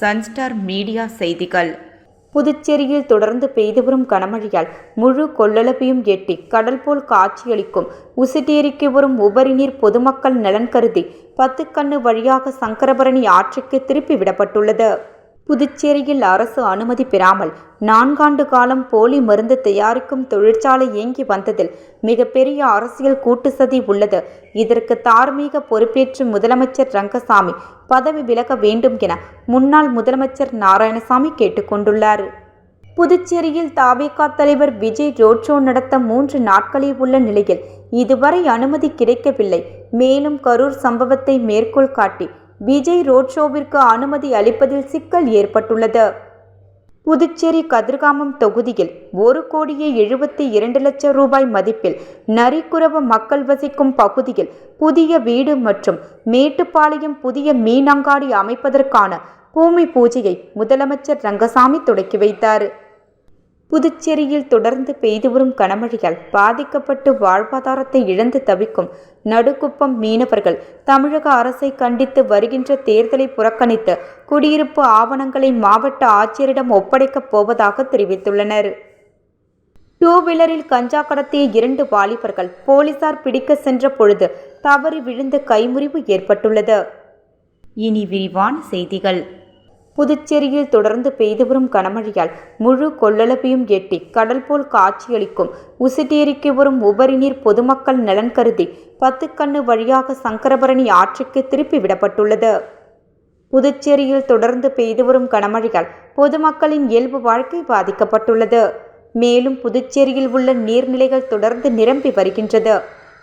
Sunstar media செய்திகள். புதுச்சேரியில் தொடர்ந்து பெய்து வரும் கனமழையால் முழு கொள்ளளவையும் எட்டி கடல் போல் காட்சியளிக்கும். உசிட்டேரிக்கு வரும் உபரி நீர் பொதுமக்கள் நலன் கருதி பத்துக்கண்ணு வழியாக சங்கரபரணி ஆற்றுக்கு திருப்பி விடப்பட்டுள்ளது. புதுச்சேரியில் அரசு அனுமதி பெறாமல் நான்காண்டு காலம் போலி மருந்து தயாரிக்கும் தொழிற்சாலை இயங்கி வந்ததில் மிகப்பெரிய அரசியல் கூட்டு சதி உள்ளது. இதற்கு தார்மீக பொறுப்பேற்று முதலமைச்சர் ரங்கசாமி பதவி விலக வேண்டும் என முன்னாள் முதலமைச்சர் நாராயணசாமி கேட்டுக்கொண்டுள்ளார். புதுச்சேரியில் தாவேகா தலைவர் விஜய் ரோட் ஷோ நடத்த மூன்று நாட்களே உள்ள நிலையில் இதுவரை அனுமதி கிடைக்கவில்லை. மேலும் கரூர் சம்பவத்தை மேற்கோள் காட்டி விஜய் ரோட் ஷோவிற்கு அனுமதி அளிப்பதில் சிக்கல் ஏற்பட்டுள்ளது. புதுச்சேரி கதிர்காமம் தொகுதியில் ஒரு கோடியே எழுபத்தி இரண்டு லட்சம் ரூபாய் மதிப்பில் நரிக்குறவ மக்கள் வசிக்கும் பகுதியில் புதிய வீடு மற்றும் மேட்டுப்பாளையம் புதிய மீனங்காடி அமைப்பதற்கான பூமி பூஜையை முதலமைச்சர் ரங்கசாமி தொடக்கி வைத்தார். புதுச்சேரியில் தொடர்ந்து பெய்து வரும் கனமழையால் பாதிக்கப்பட்டு வாழ்வாதாரத்தை இழந்து தவிக்கும் நடுக்குப்பம் மீனவர்கள் தமிழக அரசை கண்டித்து வருகின்ற தேர்தலை புறக்கணித்து குடியிருப்பு ஆவணங்களை மாவட்ட ஆட்சியரிடம் ஒப்படைக்கப் போவதாக தெரிவித்துள்ளனர். டூ வீலரில் கஞ்சா கடத்திய இரண்டு வாலிபர்கள் போலீசார் பிடிக்க சென்ற பொழுது தவறி விழுந்து கைமுறிவு ஏற்பட்டுள்ளது. இனி விரிவான செய்திகள். புதுச்சேரியில் தொடர்ந்து பெய்து வரும் கனமழையால் முழு கொள்ளளவையும் எட்டி கடல் போல் காட்சியளிக்கும். உசிட்டேரிக்கு வரும் உபரி நீர் பொதுமக்கள் நலன் கருதி பத்துக்கண்ணு வழியாக சங்கரபரணி ஆற்றுக்கு திருப்பி விடப்பட்டுள்ளது. புதுச்சேரியில் தொடர்ந்து பெய்து வரும் கனமழையால் பொதுமக்களின் இயல்பு வாழ்க்கை பாதிக்கப்பட்டுள்ளது. மேலும் புதுச்சேரியில் உள்ள நீர்நிலைகள் தொடர்ந்து நிரம்பி வருகின்றது.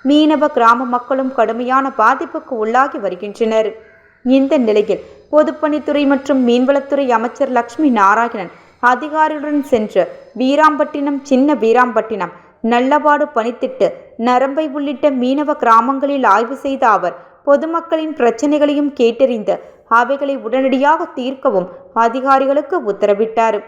மீனவ கிராம மக்களும் கடுமையான பாதிப்புக்கு உள்ளாகி வருகின்றனர். இந்த நிலையில் பொதுப்பணித்துறை மற்றும் மீன்வளத்துறை அமைச்சர் லக்ஷ்மி நாராயணன் அதிகாரிகளுடன் சென்று வீராம்பட்டினம் சின்ன வீராம்பட்டினம் நல்லபாடு பணித்திட்டு நரம்பை உள்ளிட்ட மீனவ கிராமங்களில் ஆய்வு செய்த அவர் பொதுமக்களின் பிரச்சனைகளையும் கேட்டறிந்து அவைகளை உடனடியாக தீர்க்கவும் அதிகாரிகளுக்கு உத்தரவிட்டார்.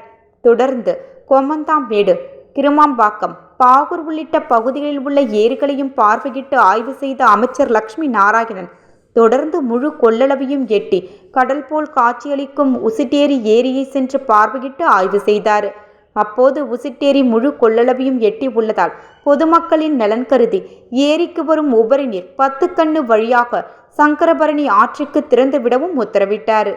தொடர்ந்து கொமந்தாம்பேடு கிருமாம்பாக்கம் பாகூர் உள்ளிட்ட பகுதிகளில் உள்ள ஏரிகளையும் பார்வையிட்டு ஆய்வு செய்த அமைச்சர் லக்ஷ்மி நாராயணன் தொடர்ந்து முழு கொள்ளளவையும் எட்டி கடல் போல் காட்சியளிக்கும் உசிட்டேரி ஏரியை சென்று பார்வையிட்டு ஆய்வு செய்தார். அப்போது உசிட்டேரி முழு கொள்ளளவையும் எட்டி உள்ளதால் பொதுமக்களின் நலன் கருதி ஏரிக்கு வரும் உபரி நீர் பத்து கண்ணு வழியாக சங்கரபரணி ஆற்றுக்கு திறந்துவிடவும் உத்தரவிட்டார்.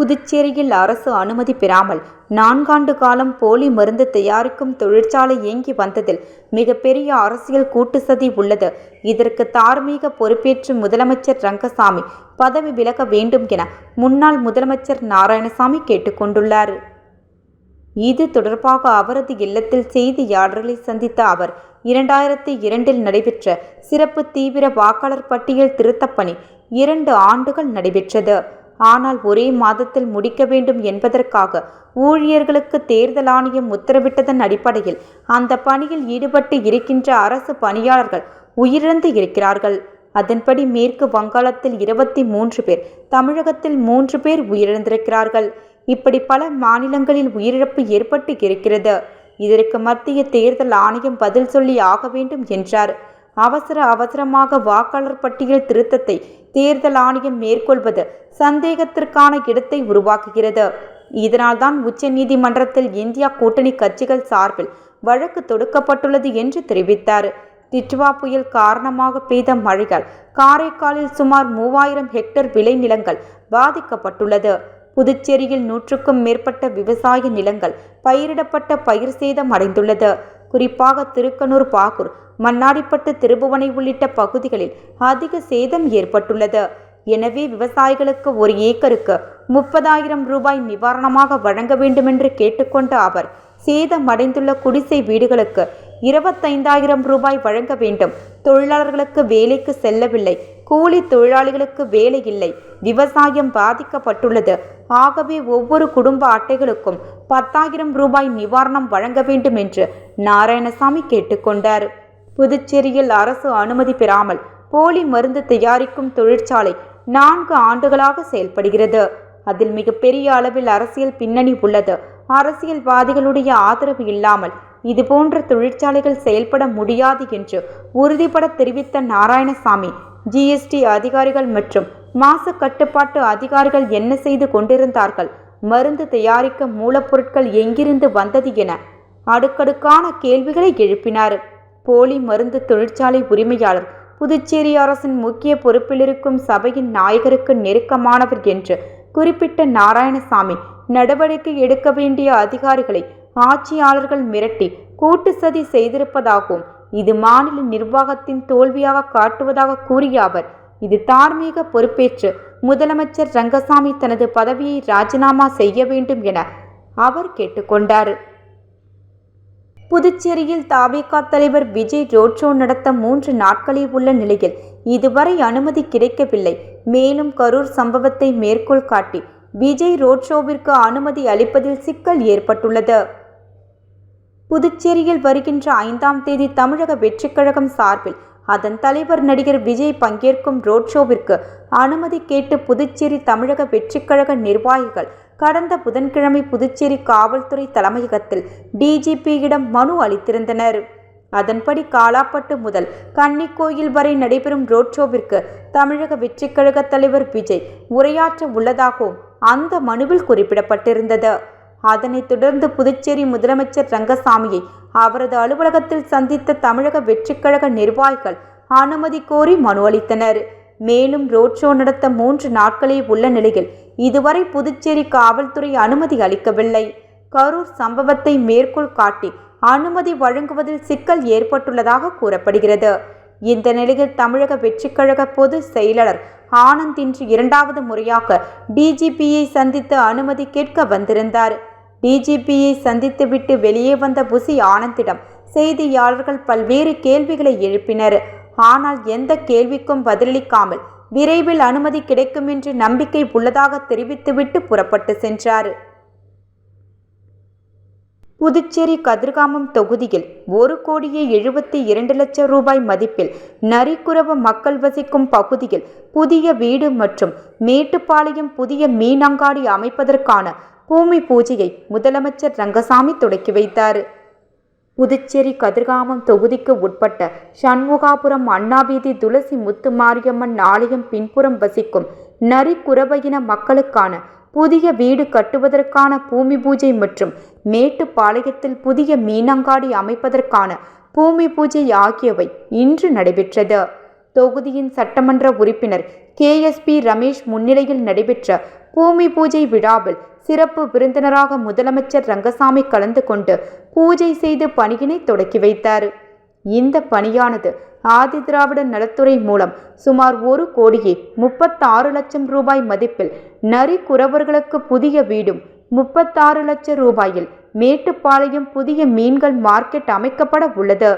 புதுச்சேரியில் அரசு அனுமதி பெறாமல் நான்காண்டு காலம் போலி மருந்து தயாரிக்கும் தொழிற்சாலை இயங்கி வந்ததில் மிகப்பெரிய அரசியல் கூட்டு சதி உள்ளது. இதற்கு தார்மீக பொறுப்பேற்று முதலமைச்சர் ரங்கசாமி பதவி விலக வேண்டும் என முன்னாள் முதலமைச்சர் நாராயணசாமி கேட்டுக்கொண்டுள்ளார் இது தொடர்பாக அவரது இல்லத்தில் செய்தியாளர்களை சந்தித்த அவர் இரண்டாயிரத்தி இரண்டில் நடைபெற்ற சிறப்பு தீவிர வாக்காளர் பட்டியல் திருத்தப்பணி இரண்டு ஆண்டுகள் நடைபெற்றது. ஆனால் ஒரே மாதத்தில் முடிக்க வேண்டும் என்பதற்காக ஊழியர்களுக்கு தேர்தல் ஆணையம் உத்தரவிட்டதன் அடிப்படையில் அந்த பணியில் ஈடுபட்டு இருக்கின்ற அரசு பணியாளர்கள் உயிரிழந்து இருக்கிறார்கள். அதன்படி மேற்கு வங்காளத்தில் இருபத்தி மூன்று பேர் தமிழகத்தில் மூன்று பேர் உயிரிழந்திருக்கிறார்கள். இப்படி பல மாநிலங்களில் உயிரிழப்பு ஏற்பட்டு இருக்கிறது. இதற்கு மத்திய தேர்தல் ஆணையம் பதில் சொல்லி ஆக வேண்டும் என்றார். அவசர அவசரமாக வாக்காளர் பட்டியல் திருத்தத்தை தேர்தல் ஆணையம் மேற்கொள்வது சந்தேகத்திற்கான இடத்தை உருவாக்குகிறது. இதனால்தான் உச்ச நீதிமன்றத்தில் இந்தியா கூட்டணி கட்சிகள் சார்பில் வழக்கு தொடுக்கப்பட்டுள்ளது என்று தெரிவித்தார். டிட்வா புயல் காரணமாக பெய்த மழையால் காரைக்காலில் சுமார் மூவாயிரம் ஹெக்டேர் விளைநிலங்கள் பாதிக்கப்பட்டுள்ளது. புதுச்சேரியில் நூற்றுக்கும் மேற்பட்ட விவசாய நிலங்கள் பயிரிடப்பட்ட பயிர் சேதம் அடைந்துள்ளது. குறிப்பாக திருக்கனூர் பாகூர் மண்ணாடிப்பட்டு திருபுவனை உள்ளிட்ட பகுதிகளில் அதிக சேதம் ஏற்பட்டுள்ளது. எனவே விவசாயிகளுக்கு ஒரு ஏக்கருக்கு முப்பதாயிரம் ரூபாய் நிவாரணமாக வழங்க வேண்டுமென்று கேட்டுக்கொண்ட அவர் சேதமடைந்துள்ள குடிசை வீடுகளுக்கு இருபத்தைந்தாயிரம் ரூபாய் வழங்க வேண்டும். தொழிலாளர்களுக்கு வேலைக்கு செல்லவில்லை. கூலி தொழிலாளிகளுக்கு வேலை இல்லை விவசாயம் பாதிக்கப்பட்டுள்ளது. ஆகவே ஒவ்வொரு குடும்ப அட்டைகளுக்கும் பத்தாயிரம் ரூபாய் நிவாரணம் வழங்க வேண்டும் என்று நாராயணசாமி கேட்டுக்கொண்டார். புதுச்சேரியில் அரசு அனுமதி பெறாமல் போலி மருந்து தயாரிக்கும் தொழிற்சாலை நான்கு ஆண்டுகளாக செயல்படுகிறது. அதில் மிகப்பெரிய அளவில் அரசியல் பின்னணி உள்ளது. அரசியல்வாதிகளுடைய ஆதரவு இல்லாமல் இதுபோன்ற தொழிற்சாலைகள் செயல்பட முடியாது என்று உறுதிபட தெரிவித்த நாராயணசாமி ஜிஎஸ்டி அதிகாரிகள் மற்றும் மாசு கட்டுப்பாட்டு அதிகாரிகள் என்ன செய்து கொண்டிருந்தார்கள்? மருந்து தயாரிக்க மூலப்பொருட்கள் எங்கிருந்து வந்தது என அடுக்கடுக்கான கேள்விகளை எழுப்பினார். போலி மருந்து தொழிற்சாலை உரிமையாளர் புதுச்சேரி அரசின் முக்கிய பொறுப்பிலிருக்கும் சபையின் நாயகருக்கு நெருக்கமானவர் என்று குறிப்பிட்ட நாராயணசாமி நடவடிக்கை எடுக்க வேண்டிய அதிகாரிகளை ஆட்சியாளர்கள் மிரட்டி கூட்டு சதி செய்திருப்பதாகவும் இது மாநில நிர்வாகத்தின் தோல்வியாக காட்டுவதாக கூறிய அவர் இது தார்மீக பொறுப்பேற்று முதலமைச்சர் ரங்கசாமி தனது பதவியை ராஜினாமா செய்ய வேண்டும் என அவர் கேட்டுக்கொண்டார். புதுச்சேரியில் தாவேகா தலைவர் விஜய் ரோட் ஷோ நடத்த மூன்று நாட்களே உள்ள நிலையில் இதுவரை அனுமதி கிடைக்கவில்லை. மேலும் கரூர் சம்பவத்தை மேற்கோள் காட்டி விஜய் ரோட் ஷோவிற்கு அனுமதி அளிப்பதில் சிக்கல் ஏற்பட்டுள்ளது. புதுச்சேரியில் வருகின்ற ஐந்தாம் தேதி தமிழக வெற்றிக் கழகம் சார்பில் அதன் தலைவர் நடிகர் விஜய் பங்கேற்கும் ரோட் ஷோவிற்கு அனுமதி கேட்டு புதுச்சேரி தமிழக வெற்றிக் கழக நிர்வாகிகள் கடந்த புதன்கிழமை புதுச்சேரி காவல்துறை தலைமையகத்தில் டிஜிபியிடம் மனு அளித்திருந்தனர். அதன்படி காலாப்பட்டு முதல் கன்னிக்கோயில் வரை நடைபெறும் ரோட் ஷோவிற்கு தமிழக வெற்றிக் கழக தலைவர் விஜய் உரையாற்ற உள்ளதாகவும் அந்த மனுவில் குறிப்பிடப்பட்டிருந்தது. அதனைத் தொடர்ந்து புதுச்சேரி முதலமைச்சர் ரங்கசாமியை அவரது அலுவலகத்தில் சந்தித்த தமிழக வெற்றிக்கழக நிர்வாகிகள் அனுமதி கோரி மனு அளித்தனர். மேலும் ரோட் ஷோ நடத்த மூன்று நாட்களே உள்ள நிலையில் இதுவரை புதுச்சேரி காவல்துறை அனுமதி அளிக்கவில்லை. கரூர் சம்பவத்தை மேற்கோள் காட்டி அனுமதி வழங்குவதில் சிக்கல் ஏற்பட்டுள்ளதாக கூறப்படுகிறது. இந்த நிலையில் தமிழக வெற்றிக்கழக பொது செயலாளர் ஆனந்த் இன்று இரண்டாவது முறையாக டிஜிபியை சந்தித்து அனுமதி கேட்க வந்திருந்தார். டிஜிபியை சந்தித்துவிட்டு வெளியே வந்த புசி ஆனந்திடம் செய்தியாளர்கள் பல்வேறு கேள்விகளை எழுப்பினர். ஆனால் எந்த கேள்விக்கும் பதிலளிக்காமல் விரைவில் அனுமதி கிடைக்கும் என்று நம்பிக்கை உள்ளதாக தெரிவித்துவிட்டு புறப்பட்டு சென்றார். புதுச்சேரி கதிர்காமம் தொகுதியில் ஒரு கோடியே எழுபத்தி இரண்டு லட்சம் ரூபாய் மதிப்பில் நரிக்குறவ மக்கள் வசிக்கும் பகுதியில் புதிய வீடு மற்றும் மேட்டுப்பாளையம் புதிய மீனங்காடி அமைப்பதற்கான பூமி பூஜையை முதலமைச்சர் ரங்கசாமி தொடக்கி வைத்தார். புதுச்சேரி கதிர்காமம் தொகுதிக்கு உட்பட்ட சண்முகாபுரம் அண்ணாவீதி துளசி முத்து மாரியம்மன் ஆலயம் பின்புறம் வசிக்கும் நரிக்குறவையின மக்களுக்கான புதிய வீடு கட்டுவதற்கான பூமி பூஜை மற்றும் மேட்டுப்பாளையத்தில் புதிய மீனங்காடி அமைப்பதற்கான பூமி பூஜை ஆகியவை இன்று நடைபெற்றது. தொகுதியின் சட்டமன்ற உறுப்பினர் கேஎஸ்பி ரமேஷ் முன்னிலையில் நடைபெற்ற பூமி பூஜை விழாவில் சிறப்பு விருந்தினராக முதலமைச்சர் ரங்கசாமி கலந்து கொண்டு பூஜை செய்து பணியினை தொடக்கி வைத்தார். இந்த பணியானது ஆதிதிராவிட நலத்துறை மூலம் சுமார் ஒரு கோடியே முப்பத்தாறு லட்சம் ரூபாய் மதிப்பில் நரி குறவர்களுக்கு புதிய வீடும் முப்பத்தாறு லட்சம் ரூபாயில் மேட்டுப்பாளையம் புதிய மீன்கள் மார்க்கெட் அமைக்கப்பட உள்ளது.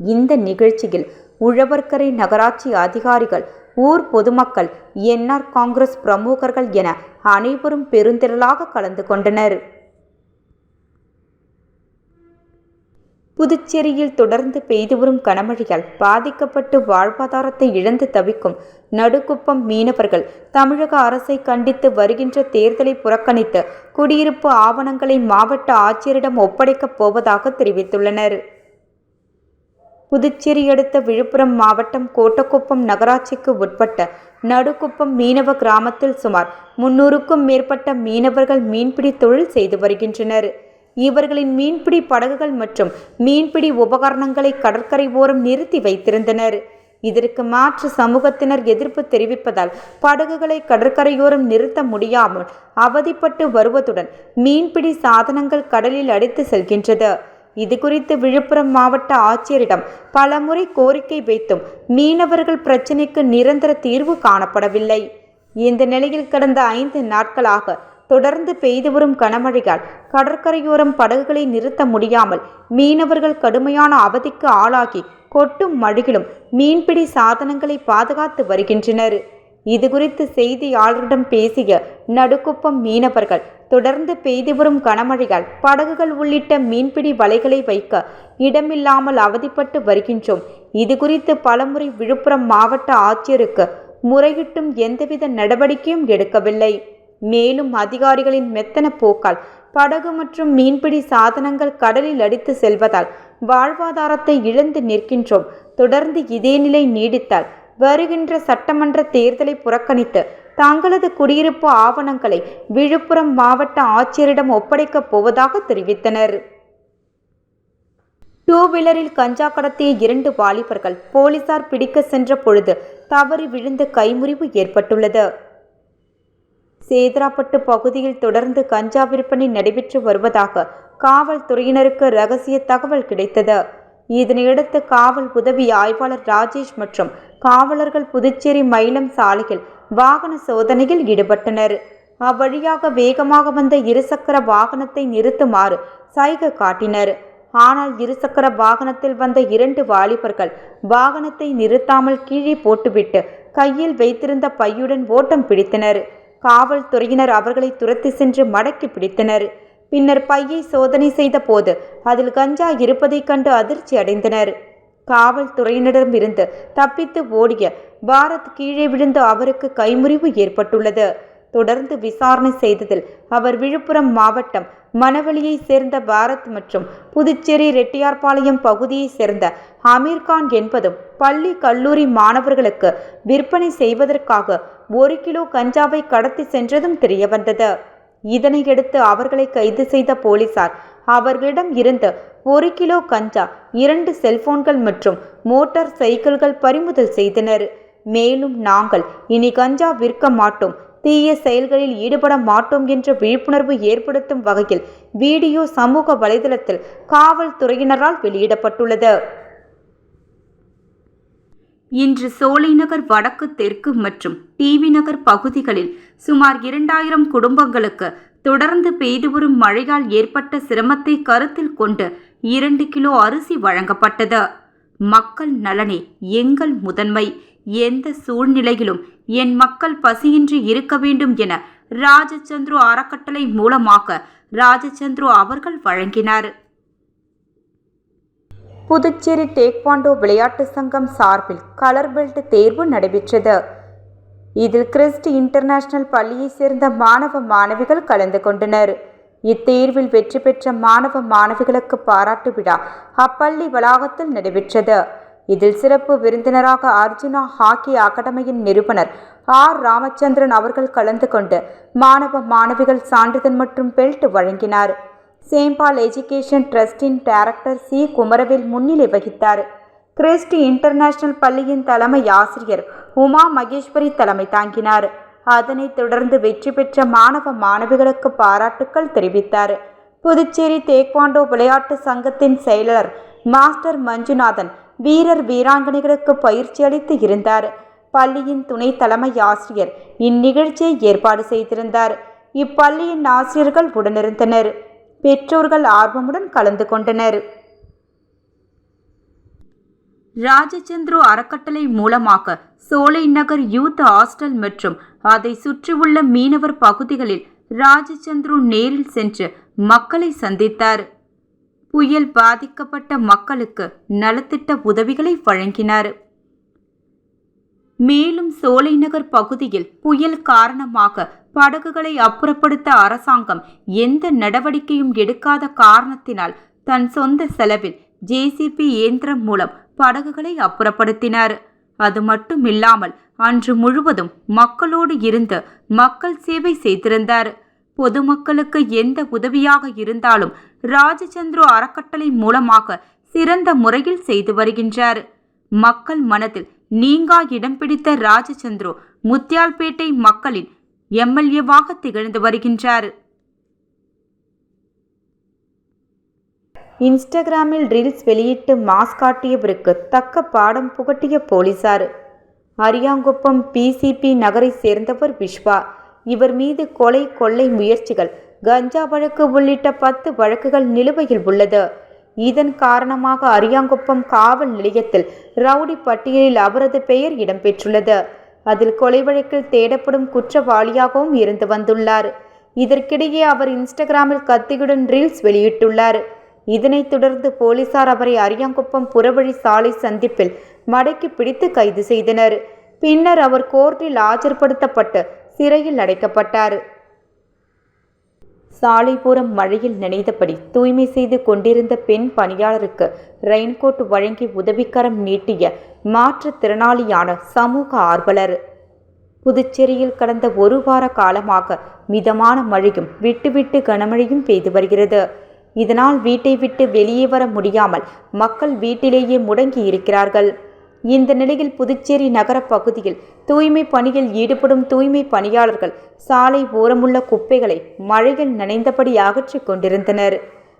இந்த நிகழ்ச்சியில் உழவர்கரை நகராட்சி அதிகாரிகள் ஊர் பொதுமக்கள் என்ஆர் காங்கிரஸ் பிரமுகர்கள் என அனைவரும் பெருந்திரளாக கலந்து கொண்டனர். புதுச்சேரியில் தொடர்ந்து பெய்து வரும் கனமழையால் பாதிக்கப்பட்டு வாழ்வாதாரத்தை இழந்து தவிக்கும் நடுக்குப்பம் மீனவர்கள் தமிழக அரசை கண்டித்து வருகின்ற தேர்தலை புறக்கணித்து குடியிருப்பு ஆவணங்களை மாவட்ட ஆட்சியரிடம் ஒப்படைக்கப் போவதாக தெரிவித்துள்ளனர். புதுச்சேரி அடுத்த விழுப்புரம் மாவட்டம் கோட்டக்குப்பம் நகராட்சிக்கு உட்பட்ட நடுக்குப்பம் மீனவ கிராமத்தில் சுமார் முன்னூறுக்கும் மேற்பட்ட மீனவர்கள் மீன்பிடி தொழில் செய்து வருகின்றனர். இவர்களின் மீன்பிடி படகுகள் மற்றும் மீன்பிடி உபகரணங்களை கடற்கரை ஓரம் நிறுத்தி வைத்திருந்தனர். இதற்கு மாற்று சமூகத்தினர் எதிர்ப்பு தெரிவிப்பதால் படகுகளை கடற்கரையோரம் நிறுத்த முடியாமல் அவதிப்பட்டு வருவதுடன் மீன்பிடி சாதனங்கள் கடலில் அடித்து செல்கின்றது. இது குறித்து விழுப்புரம் மாவட்ட ஆட்சியரிடம் பலமுறை கோரிக்கை வைத்தும் மீனவர்கள் பிரச்சினைக்கு நிரந்தர தீர்வு காணப்படவில்லை. இந்த நிலையில் கடந்த ஐந்து நாட்களாக தொடர்ந்து பெய்து வரும் கனமழையால் கடற்கரையோரம் படகுகளை நிறுத்த முடியாமல் மீனவர்கள் கடுமையான அவதிக்கு ஆளாகி கொட்டும் மழையிலும் மீன்பிடி சாதனங்களை பாதுகாத்து வருகின்றனர். இதுகுறித்து செய்தியாளரிடம் பேசிய நடுக்குப்பம் மீனவர்கள் தொடர்ந்து பெய்து வரும் கனமழையால் படகுகள் உள்ளிட்ட மீன்பிடி வலைகளை வைக்க இடமில்லாமல் அவதிப்பட்டு வருகின்றோம். இது குறித்து பலமுறை விழுப்புரம் மாவட்ட ஆட்சியருக்கு முறையிட்டும் எந்தவித நடவடிக்கையும் எடுக்கவில்லை. மேலும் அதிகாரிகளின் மெத்தன போக்கால் படகு மற்றும் மீன்பிடி சாதனங்கள் கடலில் அடித்து செல்வதால் வாழ்வாதாரத்தை இழந்து நிற்கின்றோம். தொடர்ந்து இதே நிலை நீடித்தால் வருகின்ற சட்டமன்ற தேர்தலை புறக்கணித்து தங்களது குடியிருப்பு ஆவணங்களை விழுப்புரம் மாவட்ட ஆட்சியரிடம் ஒப்படைக்கப் போவதாக தெரிவித்தனர். டூ வீலரில் கஞ்சா கடத்திய இரண்டு வாலிபர்கள் போலீசார் பிடிக்க சென்ற பொழுது தவறி விழுந்து கைமுறிவு ஏற்பட்டுள்ளது. சேதராப்பட்டு பகுதியில் தொடர்ந்து கஞ்சா விற்பனை நடைபெற்று வருவதாக காவல்துறையினருக்கு ரகசிய தகவல் கிடைத்தது. இதனையடுத்து காவல் உதவி ஆய்வாளர் ராஜேஷ் மற்றும் காவலர்கள் புதுச்சேரி மயிலம் சாலையில் வாகன சோதனையில் ஈடுபட்டனர். அவ்வழியாக வேகமாக வந்த இருசக்கர வாகனத்தை நிறுத்துமாறு சைகை காட்டினர். ஆனால் இருசக்கர வாகனத்தில் வந்த இரண்டு வாலிபர்கள் வாகனத்தை நிறுத்தாமல் கீழே போட்டுவிட்டு கையில் வைத்திருந்த பையுடன் ஓட்டம் பிடித்தனர். காவல்துறையினர் அவர்களை துரத்தி சென்று மடக்கி பிடித்தனர். பின்னர் பையை சோதனை செய்த போது அதில் கஞ்சா இருப்பதைக் கண்டு அதிர்ச்சி அடைந்தனர் காவல்துறையினரிடமிருந்து தப்பித்து ஓடிய பாரத் கீழே விழுந்து அவருக்கு கைமுறிவு ஏற்பட்டுள்ளது. தொடர்ந்து விசாரணை செய்ததில் அவர் விழுப்புரம் மாவட்டம் மணவெளியைச் சேர்ந்த பாரத் மற்றும் புதுச்சேரி ரெட்டியார்பாளையம் பகுதியைச் சேர்ந்த அமீர்கான் என்பதும் பள்ளி கல்லூரி மாணவர்களுக்கு விற்பனை செய்வதற்காக ஒரு கிலோ கஞ்சாவை கடத்தி சென்றதும் தெரியவந்தது. இதனையடுத்து அவர்களை கைது செய்த போலீசார் அவர்களிடம் இருந்து ஒரு கிலோ கஞ்சா இரண்டு செல்போன்கள் மற்றும் மோட்டார் சைக்கிள்கள் பறிமுதல் செய்தனர். மேலும் நாங்கள் இனி கஞ்சா விற்க மாட்டோம் தீய செயல்களில் ஈடுபட மாட்டோம் என்ற விழிப்புணர்வு ஏற்படுத்தும் வகையில் வீடியோ சமூக வலைதளத்தில் காவல்துறையினரால் வெளியிடப்பட்டுள்ளது. இன்று சோலைநகர் வடக்கு தெற்கு மற்றும் டிவி நகர் பகுதிகளில் சுமார் இரண்டாயிரம் குடும்பங்களுக்கு தொடர்ந்து பெய்து வரும் மழையால் ஏற்பட்ட சிரமத்தை கருத்தில் கொண்டு இரண்டு கிலோ அரிசி வழங்கப்பட்டது. மக்கள் நலனே எங்கள் முதன்மை. எந்த சூழ்நிலையிலும் என் மக்கள் பசியின்றி இருக்க வேண்டும் என ராஜச்சந்திரு அறக்கட்டளை மூலமாக ராஜச்சந்திரு அவர்கள் வழங்கினார். புதுச்சேரி டேக்வாண்டோ விளையாட்டு சங்கம் சார்பில் கலர் பெல்ட் தேர்வு நடைபெற்றது. இதில் கிறிஸ்ட் இன்டர்நேஷனல் பள்ளியைச் சேர்ந்த மாணவ மாணவிகள் கலந்து கொண்டனர். இத்தேர்வில் வெற்றி பெற்ற மாணவ மாணவிகளுக்கு பாராட்டு விழா அப்பள்ளி வளாகத்தில் நடைபெற்றது. இதில் சிறப்பு விருந்தினராக அர்ஜுனா ஹாக்கி அகாடமியின் நிறுவனர் ஆர். ராமச்சந்திரன் அவர்கள் கலந்து கொண்டு மாணவ மாணவிகள் சான்றிதழ் மற்றும் பெல்ட் வழங்கினார். சேம்பால் எஜுகேஷன் ட்ரஸ்டின் டைரக்டர் சி. குமரவேல் முன்னிலை வகித்தார். கிறிஸ்டி இன்டர்நேஷனல் பள்ளியின் தலைமை ஆசிரியர் உமா மகேஸ்வரி தலைமை தாங்கினார். அதனைத் தொடர்ந்து வெற்றி பெற்ற மாணவ மாணவிகளுக்கு பாராட்டுக்கள் தெரிவித்தார். புதுச்சேரி தேக்வாண்டோ விளையாட்டு சங்கத்தின் செயலர் மாஸ்டர் மஞ்சுநாதன் வீரர் வீராங்கனைகளுக்கு பயிற்சி அளித்து இருந்தார். பள்ளியின் துணை தலைமை ஆசிரியர் இந்நிகழ்ச்சியை ஏற்பாடு செய்திருந்தார். இப்பள்ளியின் ஆசிரியர்கள் உடனிருந்தனர். பெற்றோர்கள் ஆர்வமுடன் கலந்து கொண்டனர். ராஜச்சந்திரு அறக்கட்டளை மூலமாக சோலை நகர் யூத் ஹாஸ்டல் மற்றும் அதை சுற்றியுள்ள மீனவர் பகுதிகளில் ராஜச்சந்திரு நேரில் சென்று மக்களை சந்தித்தார். புயல் பாதிக்கப்பட்ட மக்களுக்கு நலத்திட்ட உதவிகளை வழங்கினார். மேலும் சோலைநகர் பகுதியில் புயல் காரணமாக படகுகளை அப்புறப்படுத்த அரசாங்கம் எந்த நடவடிக்கையும் எடுக்காத காரணத்தினால் தன் சொந்த செலவில் ஜேசிபி இயந்திரம் மூலம் படகுகளை அப்புறப்படுத்தினர். அது மட்டுமில்லாமல் அன்று முழுவதும் மக்களோடு இருந்து மக்கள் சேவை செய்திருந்தார். பொதுமக்களுக்கு எந்த உதவியாக இருந்தாலும் ராஜச்சந்திரு அறக்கட்டளை மூலமாக சிறந்த முறையில் செய்து வருகின்றார். மக்கள் மனதில் நீங்கா இடம் பிடித்த ராஜச்சந்திரு முத்தியால்பேட்டை மக்களின் எம்எல்ஏவாக திகழ்ந்து வருகின்றார். இன்ஸ்டாகிராமில் ரீல்ஸ் வெளியிட்டு மாஸ் காட்டியவருக்கு தக்க பாடம் புகட்டிய போலீசார். அரியாங்குப்பம் பிசிபி நகரை சேர்ந்தவர் விஸ்வா இவர் மீது கொலை கொள்ளை முயற்சிகள் கஞ்சா வழக்கு உள்ளிட்ட பத்து வழக்குகள் நிலுவையில் உள்ளது. இதன் காரணமாக அரியாங்குப்பம் காவல் நிலையத்தில் ரவுடி பட்டியலில் அவரது பெயர் இடம்பெற்றுள்ளது. அதில் கொலை வழக்கில் தேடப்படும் குற்றவாளியாகவும் இருந்து வந்துள்ளார். இதற்கிடையே அவர் இன்ஸ்டாகிராமில் கத்தியுடன் ரீல்ஸ் வெளியிட்டுள்ளார். இதனைத் தொடர்ந்து போலீசார் அவரை அரியாங்குப்பம் புறவழி சாலை சந்திப்பில் மடக்கி பிடித்து கைது செய்தனர். பின்னர் அவர் கோர்ட்டில் ஆஜர்படுத்தப்பட்டு சிறையில் அடைக்கப்பட்டார். சாலைபுறம் மழையில் நினைந்தபடி தூய்மை செய்து கொண்டிருந்த பெண் பணியாளருக்கு ரெயின்கோட் வழங்கி உதவிக்கரம் நீட்டிய மாற்றுத்திறனாளியான சமூக ஆர்வலர். புதுச்சேரியில் கடந்த ஒரு வார காலமாக மிதமான மழையும் விட்டுவிட்டு கனமழையும் பெய்து வருகிறது. இதனால் வீட்டை விட்டு வெளியே வர முடியாமல் மக்கள் வீட்டிலேயே முடங்கி இருக்கிறார்கள். இந்த நிலையில் புதுச்சேரி நகர பகுதியில் தூய்மை பணியில் ஈடுபடும் தூய்மை பணியாளர்கள் சாலை ஓரமுள்ள குப்பைகளை மழையில் நனைந்தபடி அகற்றிக் கொண்டிருந்தனர்.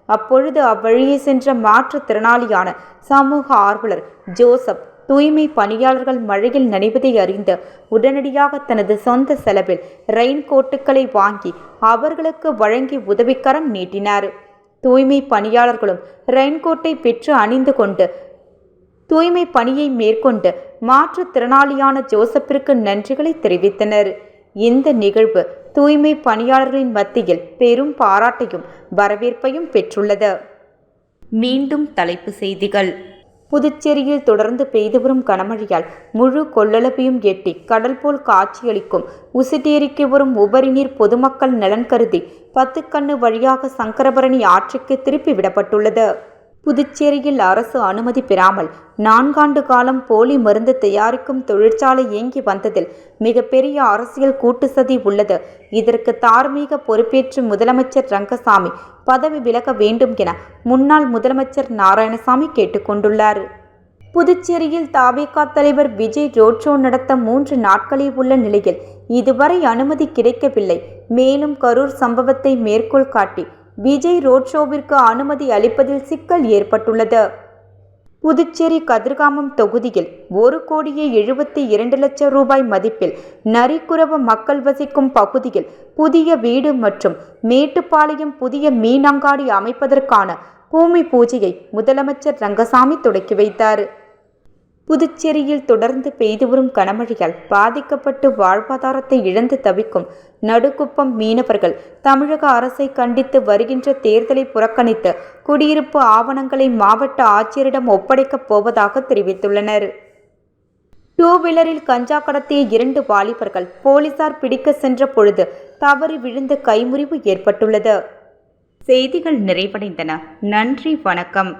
அப்பொழுது அவ்வழியே சென்ற மாற்றுத்திறனாளியான சமூக ஆர்வலர் ஜோசப் தூய்மை பணியாளர்கள் மழையில் நனைவதை அறிந்து உடனடியாக தனது சொந்த செலவில் ரெயின் கோட்டுகளை வாங்கி அவர்களுக்கு வழங்கி உதவிக்கரம் நீட்டினார். தூய்மை பணியாளர்களும் ரெயின்கோட்டை பெற்று அணிந்து கொண்டு தூய்மை பணியை மேற்கொண்டு மாற்றுத்திறனாளியான ஜோசப்பிற்கு நன்றிகளை தெரிவித்தனர். இந்த நிகழ்வு தூய்மை பணியாளர்களின் மத்தியில் பெரும் பாராட்டையும் வரவேற்பையும் பெற்றுள்ளது. மீண்டும் தலைப்பு செய்திகள். புதுச்சேரியில் தொடர்ந்து பெய்து வரும் கனமழையால் முழு கொள்ளளவையும் எட்டி கடல் போல் காட்சியளிக்கும். உசிட்டேரிக்கு வரும் உபரிநீர் பொதுமக்கள் நலன் கருதி பத்துக்கண்ணு வழியாக சங்கரபரணி ஆற்றுக்கு திருப்பி விடப்பட்டுள்ளது. புதுச்சேரியில் அரசு அனுமதி பெறாமல் நான்காண்டு காலம் போலி மருந்து தயாரிக்கும் தொழிற்சாலை இயங்கி வந்ததில் மிகப்பெரிய அரசியல் கூட்டு சதி உள்ளது. இதற்கு தார்மீக பொறுப்பேற்று முதலமைச்சர் ரங்கசாமி பதவி விலக வேண்டும் என முன்னாள் முதலமைச்சர் நாராயணசாமி கேட்டுக்கொண்டுள்ளார் புதுச்சேரியில் தாவேகா தலைவர் விஜய் ரோட் ஷோ நடத்த மூன்று நாட்களே உள்ள நிலையில் இதுவரை அனுமதி கிடைக்கவில்லை. மேலும் கரூர் சம்பவத்தை மேற்கோள் காட்டி விஜய் ரோட் ஷோவிற்கு அனுமதி அளிப்பதில் சிக்கல் ஏற்பட்டுள்ளது. புதுச்சேரி கதிர்காமம் தொகுதியில் ஒரு கோடியே எழுபத்தி இரண்டு லட்சம் ரூபாய் மதிப்பில் நரிக்குறவ மக்கள் வசிக்கும் பகுதியில் புதிய வீடு மற்றும் மேட்டுப்பாளையம் புதிய மீனங்காடி அமைப்பதற்கான பூமி பூஜையை முதலமைச்சர் ரங்கசாமி தொடக்கி வைத்தார். புதுச்சேரியில் தொடர்ந்து பெய்து வரும் கனமழையால் பாதிக்கப்பட்டு வாழ்வாதாரத்தை இழந்து தவிக்கும் நடுக்குப்பம் மீனவர்கள் தமிழக அரசை கண்டித்து வருகின்ற தேர்தலை புறக்கணித்து குடியிருப்பு ஆவணங்களை மாவட்ட ஆட்சியரிடம் ஒப்படைக்கப் போவதாக தெரிவித்துள்ளனர். டூ வீலரில் கஞ்சா கடத்திய இரண்டு வாலிபர்கள் போலீசார் பிடிக்க சென்ற பொழுது தவறி விழுந்த கைமுறிவு ஏற்பட்டுள்ளது. செய்திகள் நிறைவடைந்தன. நன்றி வணக்கம்.